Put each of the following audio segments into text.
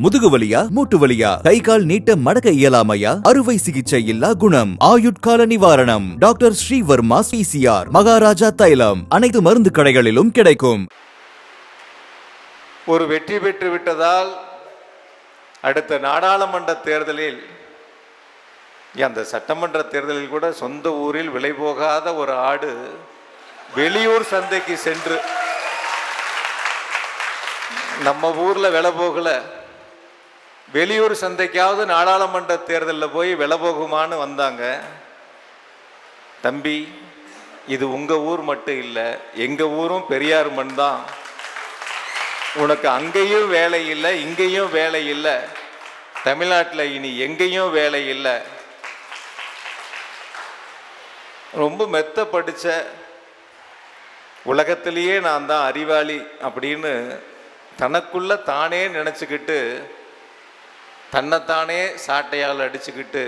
முதுகு வலியா மூட்டு வலியா கை கால் நீட்ட மடக்க இயலாமையா? அறுவை சிகிச்சை இல்லா குணம். ஆயுட்கால நிவாரணம். டாக்டர் ஸ்ரீவர்மா பிசிஆர் மகாராஜா தைலம். அனைத்து மருந்து கடைகளிலும் கிடைக்கும். ஒரு வெற்றி பெற்று விட்டதால் அடுத்த நாடாளுமன்ற தேர்தலில் அந்த சட்டமன்ற தேர்தலில் கூட சொந்த ஊரில் விலை போகாத ஒரு ஆடு வெளியூர் சந்தைக்கு சென்று நம்ம ஊரில் விலை போகலை. வெளியூர் சந்தைக்காவது நாடாளுமன்ற தேர்தலில் போய் விலை போகுமான்னு வந்தாங்க. தம்பி இது உங்கள் ஊர் மட்டும் இல்லை எங்கள் ஊரும் பெரியார் மண் தான். உனக்கு அங்கேயும் வேலை இல்லை இங்கேயும் வேலை இல்லை. தமிழ்நாட்டில் இனி எங்கேயும் வேலை இல்லை. ரொம்ப மெத்த படித்த உலகத்திலேயே நான் தான் அறிவாளி அப்படின்னு தனக்குள்ள தானே நினச்சிக்கிட்டு தன்னைத்தானே சாட்டையால் அடிச்சுக்கிட்டு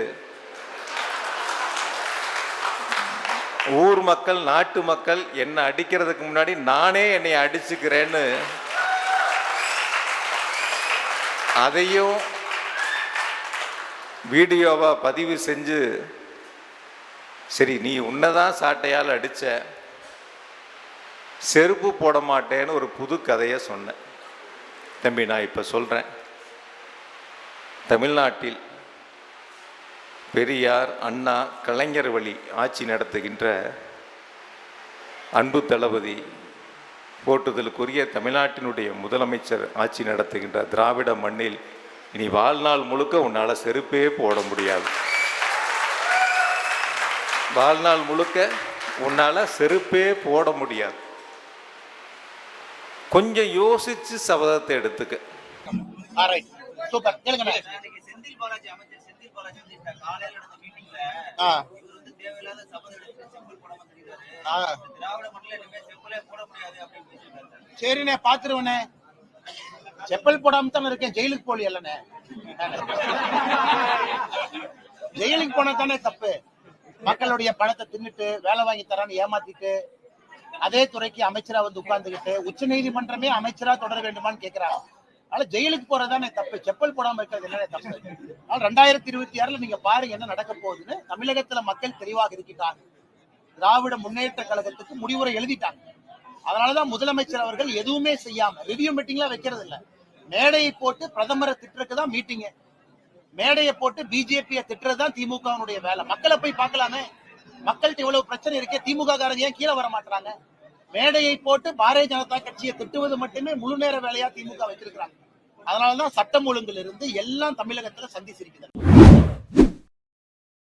ஊர் மக்கள் நாட்டு மக்கள் என்னை அடிக்கிறதுக்கு முன்னாடி நானே என்னை அடிச்சுக்கிறேன்னு அதையும் வீடியோவாக பதிவு செஞ்சு சரி நீ உன்னதான் சாட்டையால் அடித்த செருப்பு போட மாட்டேன்னு ஒரு புது கதையை சொன்னேன். தம்பி நான் இப்போ சொல்கிறேன் தமிழ்நாட்டில் பெரியார் அண்ணா கலைஞர் வழி ஆட்சி நடத்துகின்ற அன்பு தளபதி போட்டுதலுக்குரிய தமிழ்நாட்டினுடைய முதலமைச்சர் ஆட்சி நடத்துகின்ற திராவிட மண்ணில் இனி வாழ்நாள் முழுக்க உன்னால் செருப்பே போட முடியாது. வாழ்நாள் முழுக்க உன்னால் செருப்பே போட முடியாது. கொஞ்சம் யோசிச்சு சபதத்தை எடுத்துக்க. Right super. அன்னைக்கு செந்தில் பாலாஜி அமைச்சர் செந்தில் பாலாஜி வந்து இந்த காலையில நடந்த மீட்டிங்ல ஆ. இவர் வந்து தேவையில்லாத சபதம் எடுத்து செம்பல் போடாம தெரியுறாரு ஆ. திராவிட மண்டல இனிமே செம்பலே போட முடியாது அப்படின்னு பேசியிருக்காரு சார். சரிண்ணே பாத்துருவண்ணே. செப்பல் போடாம தானே இருக்கேன் ஜெயிலுக்கு போலி இல்லண்ணே ஜெயிலுக்கு போனா தானே தப்பு. மக்களுடைய பணத்தை தின்னுட்டு வேலை வாங்கி தரான்னு ஏமாத்திட்டு அதே துறைக்கு அமைச்சரா வந்து உட்கார்ந்துகிட்டு உச்ச நீதிமன்றமே அமைச்சரா தொடர வேண்டுமான்னு கேக்குறாங்க. அதனால ஜெயிலுக்கு போறதுதானே தப்பு. செப்பல் போடாம இருக்கிறது என்ன தப்பு? அதனால ரெண்டாயிரத்தி இருபத்தி ஆறுல நீங்க பாருங்க என்ன நடக்க போகுதுன்னு தமிழகத்துல மக்கள் தெளிவாக இருக்கின்றாங்க திராவிட முன்னேற்ற கழகத்துக்கு முடிவுரை எழுதிட்டாங்க. அதனாலதான் முதலமைச்சர் அவர்கள் எதுவுமே செய்யாம ரிவ்யூ மீட்டிங்லாம் வைக்கிறது இல்ல மேடையை போட்டு பிரதமரை திட்டுறதுக்கு தான் மீட்டிங் மேடையை போட்டு பிஜேபியை திட்டுறது தான் திமுகவினுடைய வேலை. மக்களை போய் பார்க்கலாமே. மக்கள்கிட்ட இவ்வளவு பிரச்சனை இருக்கே திமுக காரங்க ஏன் கீழே வர மாட்டாங்க மேடையை போட்டு பாரதிய ஜனதா கட்சியை திட்டுவது மட்டுமே முழு நேர வேலையா திமுக வச்சிருக்கிறாங்க அதனாலதான் சட்டம் ஒழுங்கிலிருந்து எல்லாம் தமிழகத்துல சந்திச்சிருக்கிறது